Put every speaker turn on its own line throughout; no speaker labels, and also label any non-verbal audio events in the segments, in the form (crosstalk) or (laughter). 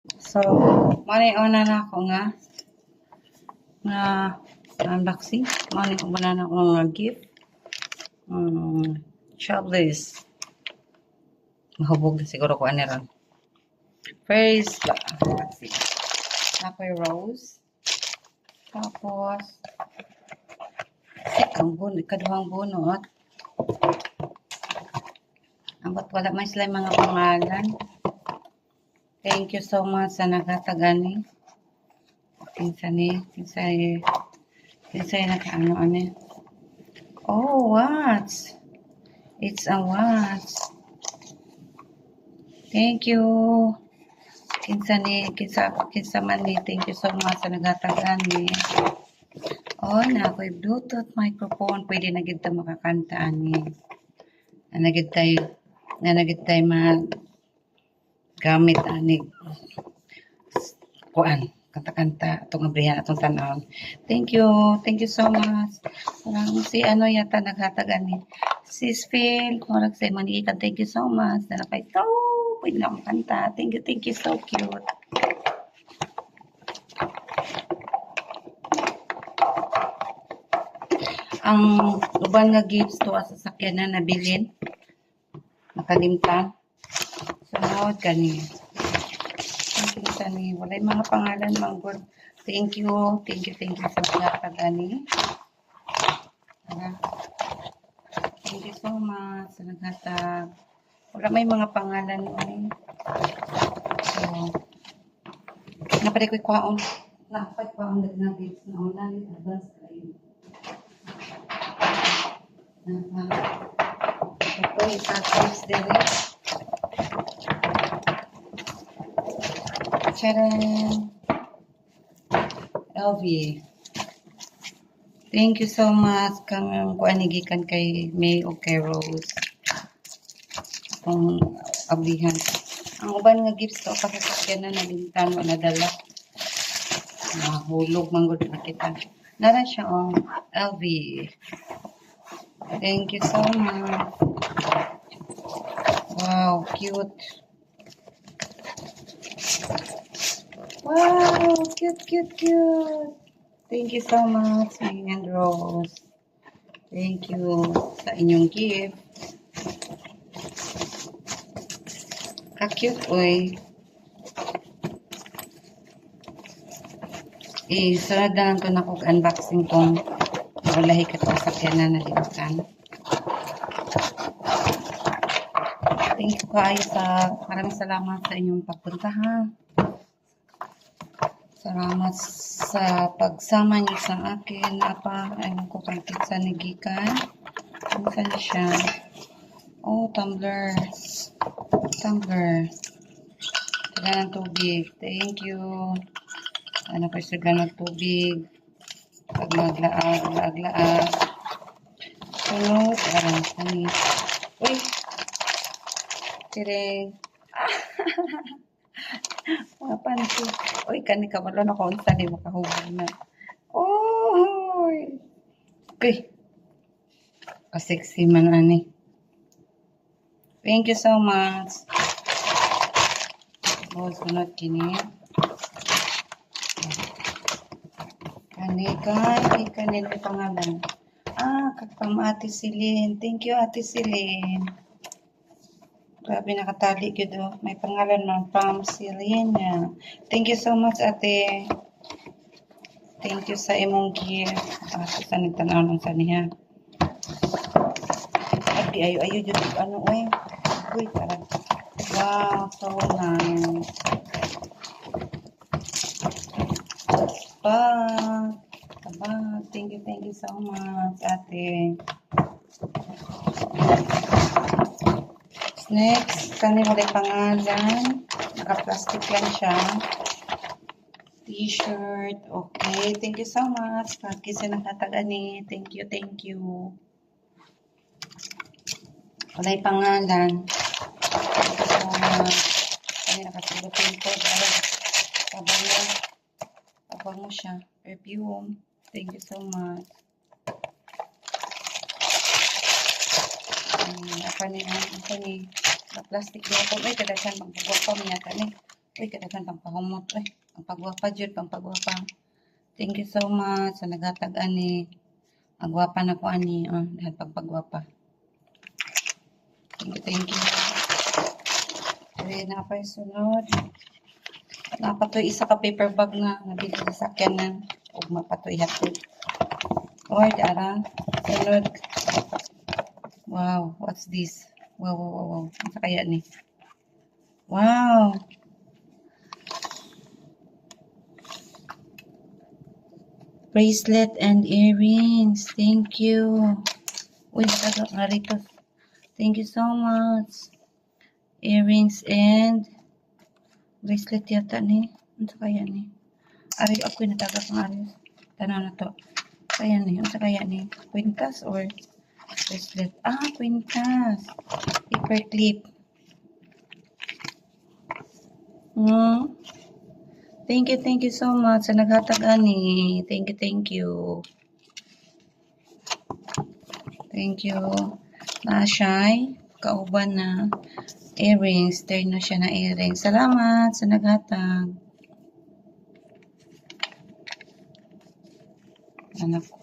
So, mani una na ako nga nga unboxing. Mani una na ako nga gift. Um, shopless. Mahubog siguro ko ano ron. First, see. Ako'y rose. Tapos, ikang buno, ikaduhang bunot. Ambat wala may sila mga pangalan. Thank you so much sa nagatagani. Kinsa ni, kinsa ni, kinsa ni nakaano ano. Oh, watch. It's a watch. Thank you. Kinsa ni, kinsa, kinsa man ni, thank you so much sa nagatagani. Oh, na ako'y Bluetooth microphone. Pwede na gid ta makakanta ani. Na nagid tayo, na nagid tayo mag gamit ani kuan kanta-kanta atong abrihan atong tan-awon. Thank you. Thank you so much. Parang si ano yata naghatag ani. Sis Phil, kurag sa manikan. Thank you so much. Na nakay to. Pwede na akong kanta. Thank you, thank you. So cute. Ang uban nga gifts to sa sasakyan na nabilin. Nakalimtan. Sunod kani. Thank you kani. Wala yung mga pangalan manggod. Thank you. Thank you, thank you sa mga kagani. Thank you so much sa naghatag. Wala may mga pangalan ay. So, napaday ko'y kwaon. Napaday kwaon na na gifts na unan. Advance kayo. Napa. Ito, isa gifts din eh. Charan! LV. Thank you so much kang kuanigikan kay May o kay Rose. Kung ablihan. Ang uban nga gifts to pasasakyan na nalintan o nadala. Nahulog manggod na kita. Nara siya ang LV. Thank you so much. Wow, cute. Wow, cute, cute, cute. Thank you so much, and Rose. Thank you sa inyong gift. Ka-cute, oy. Eh, sunod na lang ito na kong unboxing tong walahi ka ito sa kaya na nalimutan. Thank you kayo sa maraming salamat sa inyong pagpunta ha. Salamat sa pagsama niyo sa akin. Apa, ayun ko kay Kitsa ni Gikan. Siya? Oh, tumbler. Tumbler. Taga ng tubig. Thank you. Ano ko sa ng tubig. Pag maglaag, laag, laag. Sunod, arang kani. Uy! Tireng. (laughs) Mga panty. Uy, kani ka wala na kung saan mo kahubog na. Oh! Okay. Kasexy man ani. Thank you so much. Oh, sunod kini. Kani kani kani na pangalan. Ah, kakpam Ate Silin. Thank you, Ate Silin. Grabe nakatali ko do. May pangalan ng from Selena. Thank you so much, ate. Thank you sa imong gift. Ah, sa nagtanaw ng saniha. Adi ayo ayo jud ano oy. Uy, tara. Wow, so nice. Bye. Bye. Thank you, thank you so much, ate. Next, kani wala pangalan. Naka-plastic lang siya. T-shirt. Okay. Thank you so much. Kaki sa nakatagani. Thank you, thank you. Wala pangalan. Thank you yung code. Tabang mo. Tabang mo siya. Perfume. Thank you so much. Hmm, apa ni, apa ni, na plastic na po. Ay, kadaghan magbubok pa niya ka ni. Uy, kadagan pang pahumot. Uy, ang pagwapa pang pagwapa. Thank you so much sa naghatag ani. Ang gwapa na ko ani, oh, dahil pang pagwapa. Thank you, thank you. Okay, na pa sunod. Napatoy isa ka paper bag na nabili sa sakyanan. Ug mapatoy hatod. Or, ara. Sunod. Wow, what's this? Wow, wow, wow, wow. Ano kaya ni? Wow. Bracelet and earrings. Thank you. Uy, nataga nga rito. Thank you so much. Earrings and bracelet yata ni. Ano kaya ni? Ari, ako nataga kang ari. Tanaw na to. Kaya ni. Ano kaya ni? Quintas or bracelet? Ah, quintas. Paper clip. Hmm. Thank you, thank you so much sa naghatag ani. Thank you, thank you. Thank you. Na shy, kauban na earrings. Turn na siya na earrings. Salamat sa naghatag. Anak ko.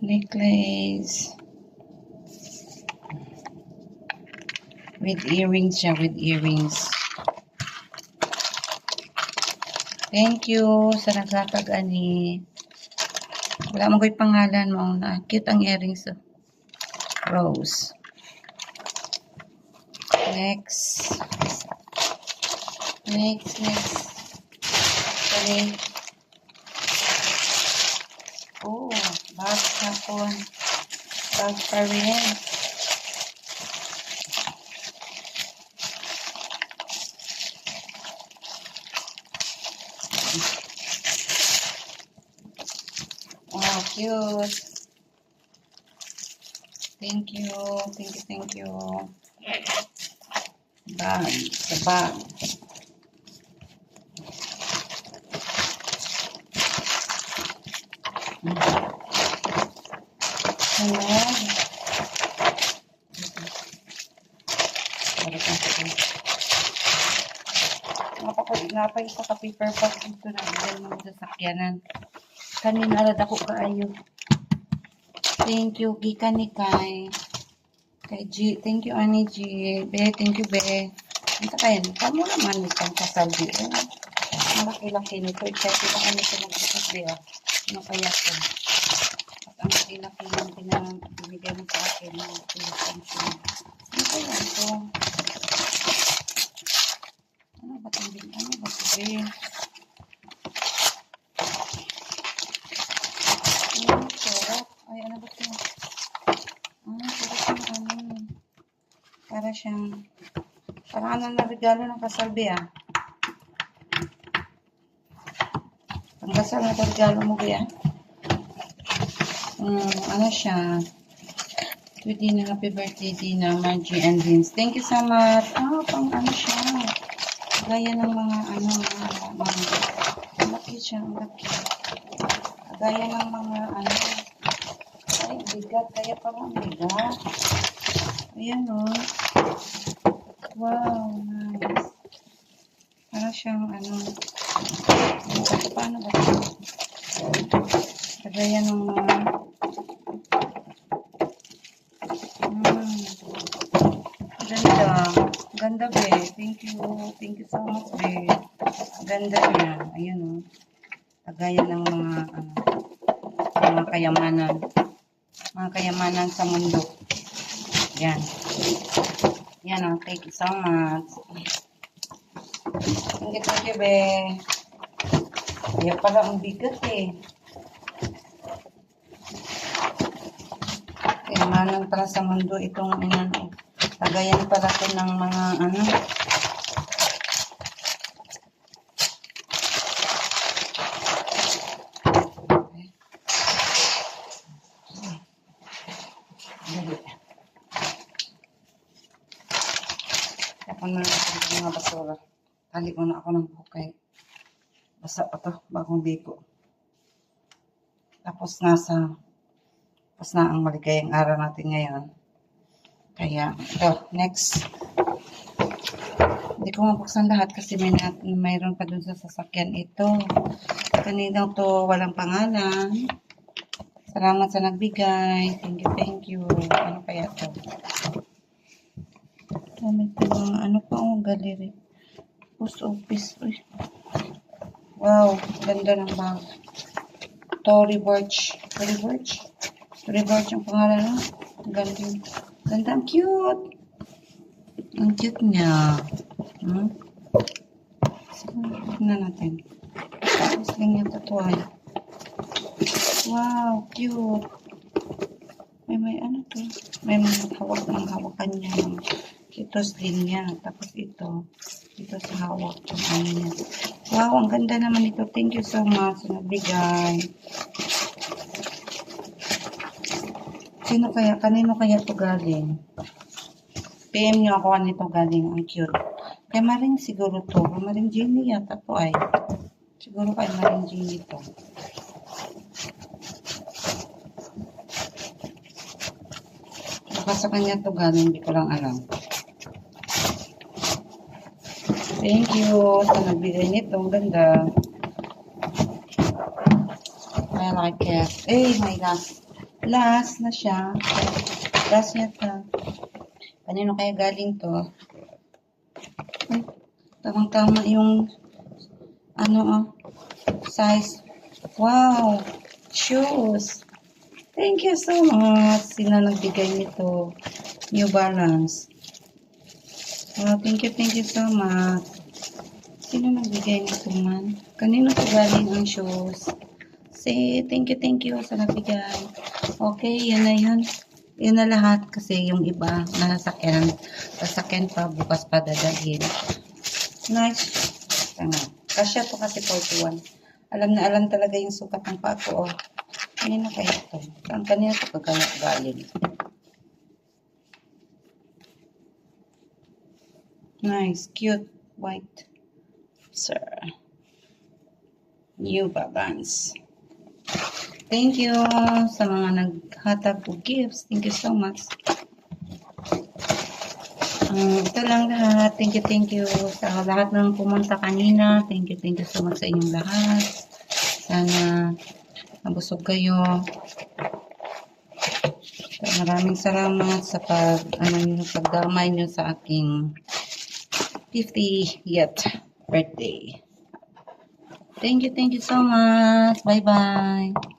Necklace. With earrings siya, with earrings. Thank you sa naghatag ani. Wala mo ko'y pangalan mo na cute ang earrings. Oh. Rose. Next. Next, next. Sorry. Oh, bag hapon. Bag pa rin. Wow, cute. Thank you. Thank you, thank you. Bag. Sa bag. Ayan. Napay isa ka paper bag dito na ilay mo sa sakyanan. Kanina rad ako kaayo. Thank you, gikan ni Kai. Kay G, thank you, Ani G. Be, thank you, Be. Ito kaya, kamo naman itong kasalbi. Eh, malaki-laki nito. Excited ako nito magbukas, Be. Ano kaya ito? Ang yung pinang binigay mo sa akin. Ang pinag-function. Ano kaya ito? Ano ba ito? Ano ba ito? Ano, sarap. Ay, ano ba ito? Ah, sarap yung ano. Para siyang, parang ano na regalo ng kasalbi ah. Ang kasal na regalo mo kaya? Um, ano siya? To Dina, happy birthday Dina, Margie and Vince. Thank you so much. Ah, pang ano siya? Gaya ng mga ano, mga, mga, ang laki siya, ang laki. Gaya ng mga ano, ay, bigat. Kaya parang bigat. Ayan o. Wow, nice. Para siyang ano, ano paano ba ito? Kagaya ng mga, hmm, ganda. Ganda, be. Thank you. Thank you so much, be. Ganda niya. Ayun o. Kagaya ng mga, ano, mga kayamanan mga kayamanan sa mundo. Yan. Yan ang thank you so much. Thank you, thank you, be. Kaya pala ang bigat eh. Kayamanan pala sa mundo itong inano. Tagayan pala to ng mga ano. Tapon na natin itong mga basura. Tali ko na ako ng bukay. Basa pa to, bagong liko. Tapos nasa, tapos na ang maligayang araw natin ngayon. Kaya, ito, next. Hindi ko mabuksan lahat kasi may na, mayroon pa dun sa sasakyan ito. Kanina to walang pangalan. Salamat sa nagbigay. Thank you, thank you. Ano kaya to? Dami pa mga ano pa oh, gallery. Post office. Uy. Wow, ganda ng bag. Tory Burch? Tory Burch ang pangalan? Ang Ganda. Ganda, ang cute. Ang cute niya. Hmm? So, tignan natin. Tapos lang yung tatuay. Wow, cute. May may ano to? May mga hawak ng hawakan niya. Kitos din niya. Tapos ito. Ito sa hawak. Ano niya. Wow, ang ganda naman ito. Thank you so much sa nagbigay. Sino kaya? Kanino kaya ito galing? PM nyo ako ano ito galing. Ang cute. Kay Maring siguro to. Maring Jenny yata to ay. Siguro kay Maring Jenny to. Baka sa kanya to galing. Hindi ko lang alam. Thank you sa nagbigay nito. Ang ganda. I like it. Eh, my last. Last na siya. Last yata. Kanino kaya galing to? Ay, tamang-tama yung ano oh, size. Wow! Shoes! Thank you so much. Sino nagbigay nito? New Balance. Wow, thank you, thank you so much. Sino nagbigay nito man? Kanino to galing ang shoes? Say, thank you, thank you sa nagbigay. Okay, yan na yun. Yun na lahat kasi yung iba nasasakyan. Sasakyan pa, bukas pa dadalhin. Nice. Tama. Kasya to kasi 41. Alam na alam talaga yung sukat ng pako. Oh. Kanina kaya ito? Saan kanina ito kagaya galing? Nice. Cute. White. Sir. New Babans. Thank you sa mga naghatag po gifts. Thank you so much. Um, ito lang lahat. Thank you, thank you sa lahat ng pumunta kanina. Thank you, thank you so much sa inyong lahat. Sana nabusog kayo. Maraming salamat sa pag, ano, nyo, pagdamay nyo sa aking 50th birthday. Thank you, thank you so much. Bye-bye.